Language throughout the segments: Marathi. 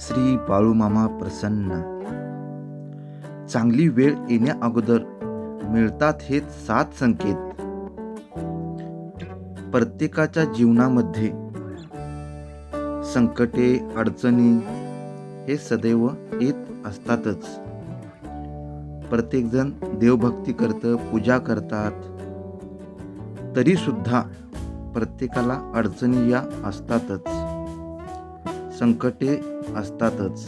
श्री बाळूमामा प्रसन्न. चांगली वेळ येण्या अगोदर मिळतात हे सात संकेत. प्रत्येकाच्या जीवनामध्ये संकटे अडचणी हे सदैव येत असतातच. प्रत्येकजण देवभक्ती करतं पूजा करतात. तरी सुद्धा प्रत्येकाला अडचणी या असतातच. संकटे असतातच.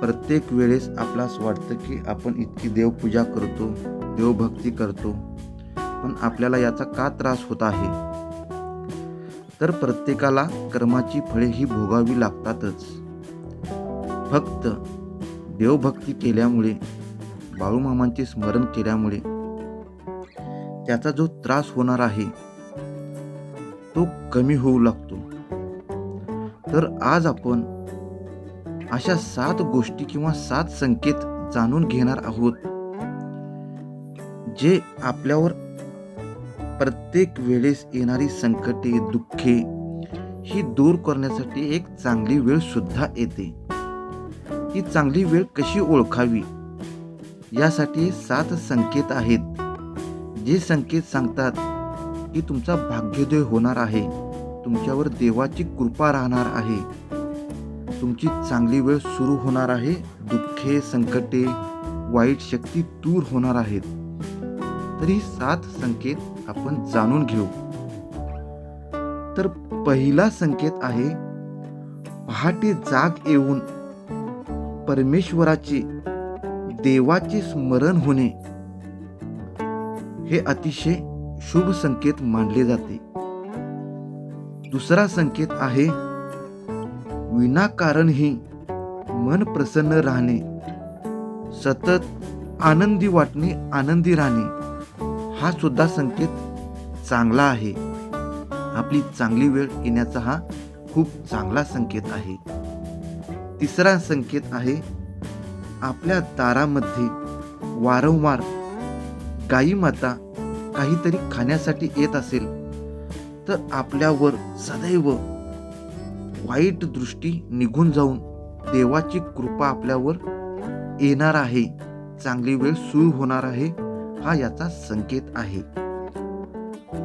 प्रत्येक वेळेस आपल्यास वाटतं की आपण इतकी देवपूजा करतो देवभक्ती करतो पण आपल्याला याचा का त्रास होत आहे? तर प्रत्येकाला कर्माची फळे ही भोगावी लागतातच. फक्त देवभक्ती केल्यामुळे बाळूमामांचे स्मरण केल्यामुळे त्याचा जो त्रास होणार आहे तो कमी होऊ लागतो. तर आज आपण अशा सात गोष्टी किंवा सात संकेत जाणून घेणार आहोत जे आपल्यावर प्रत्येक वेळेस येणारी संकटे दुःखे ही दूर करण्यासाठी एक चांगली वेळ सुद्धा येते. ती चांगली वेळ कशी ओळखावी? यासाठी सात संकेत आहेत. जे संकेत सांगतात की तुमचा भाग्योदय होणार आहे. तुमच्यावर देवाची कृपा राहणार आहे. तुमची चांगली वेळ सुरू होणार आहे. दुःखे संकटे वाईट शक्ती दूर होणार आहेत. तर ही सात संकेत आपण जाणून घेऊ. तर पहिला संकेत आहे पहाटे जाग येऊन परमेश्वराचे देवाचे स्मरण होणे. हे अतिशय शुभ संकेत मानले जाते. दुसरा संकेत आहे विनाकारणही मन प्रसन्न राहणे सतत आनंदी वाटणे आनंदी राहणे हा सुद्धा संकेत चांगला आहे. आपली चांगली वेळ येण्याचा हा खूप चांगला संकेत आहे. तिसरा संकेत आहे आपल्या दारामध्ये वारंवार गाई माता काहीतरी खाण्यासाठी येत असेल तर आपल्यावर सदैव वाईट दृष्टी निघून जाऊन देवाची कृपा आपल्यावर येणार आहे. चांगली वेळ सुरू होणार आहे हा याचा संकेत आहे.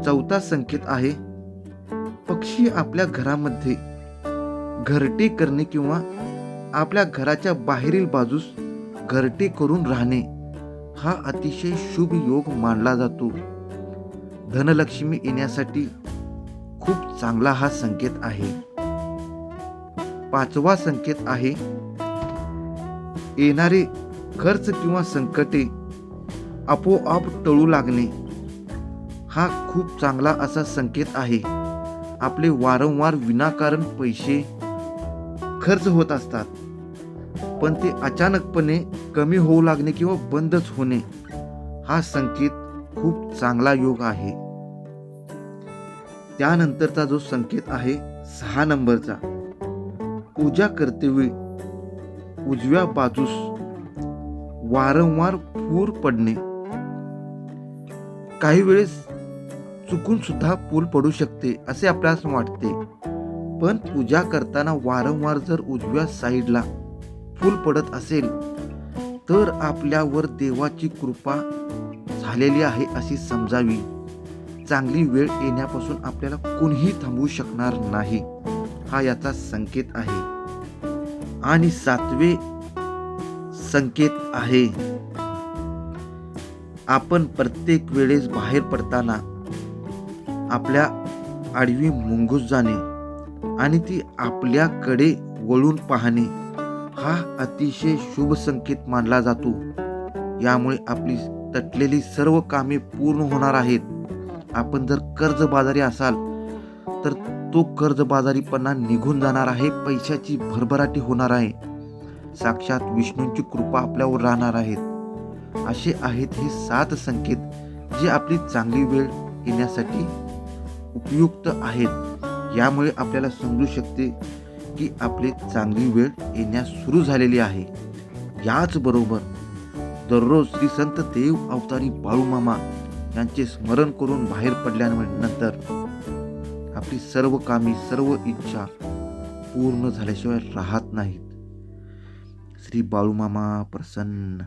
चौथा संकेत आहे पक्षी आपल्या घरामध्ये घरटे करणे किंवा आपल्या घराच्या बाहेरील बाजूस घरटे करून राहणे हा अतिशय शुभ योग मानला जातो. धनलक्ष्मी येण्यासाठी खूप चांगला हा संकेत आहे. पाचवा संकेत आहे येणारे खर्च किंवा संकटे आपोआप टळू लागणे. हा खूप चांगला असा संकेत आहे. आपले वारंवार विनाकारण पैसे खर्च होत असतात. पण ते अचानकपणे कमी होऊ लागणे किंवा बंदच होणे हा संकेत खूप चांगला योग आहे. त्यानंतरचा जो संकेत आहे सहा नंबरचा. पूजा करतेवेळी उजव्या बाजूस वारंवार पूर पडणे. काही वेळेस चुकून सुद्धा पूल पडू शकते असे आपल्यास वाटते. पण पूजा करताना वारंवार जर उजव्या साईडला फूल पडत असेल तर आपल्यावर देवाची कृपा झालेली आहे अशी समजावी. चांगली वेळ येण्यापासून आपल्याला कोणीही थांबवू शकणार नाही. हा याचा संकेत आहे. आणि सातवे संकेत आहे. आपण प्रत्येक वेळेस बाहेर पडताना आपल्या आडवी मुंगूस जाणे आणि ती आपल्याकडे वळून पाहणे हा अतिशय शुभ संकेत मानला जातो. यामुळे आपली तटलेली सर्व कामे पूर्ण होणार आहेत. आपण जर कर्जबाजारी असाल तर तो कर्जबाजारीपणा निघून जाणार आहे पैशाची भरभराटी होणार आहे. साक्षात विष्णूंची कृपा आपल्यावर राहणार आहेत असे आहेत हे सात संकेत जे आपली चांगली वेळ येण्यासाठी उपयुक्त आहेत. यामुळे आपल्याला समजू शकते की आपली चांगली वेळ येण्यास सुरू झालेली आहे. याचबरोबर दररोज श्री संत देव अवतारी बाळूमामा यांचे स्मरण करून बाहेर पडल्यानंतर आपली सर्व कामी सर्व इच्छा पूर्ण झाल्याशिवाय राहत नाहीत. श्री बाळूमामा प्रसन्न.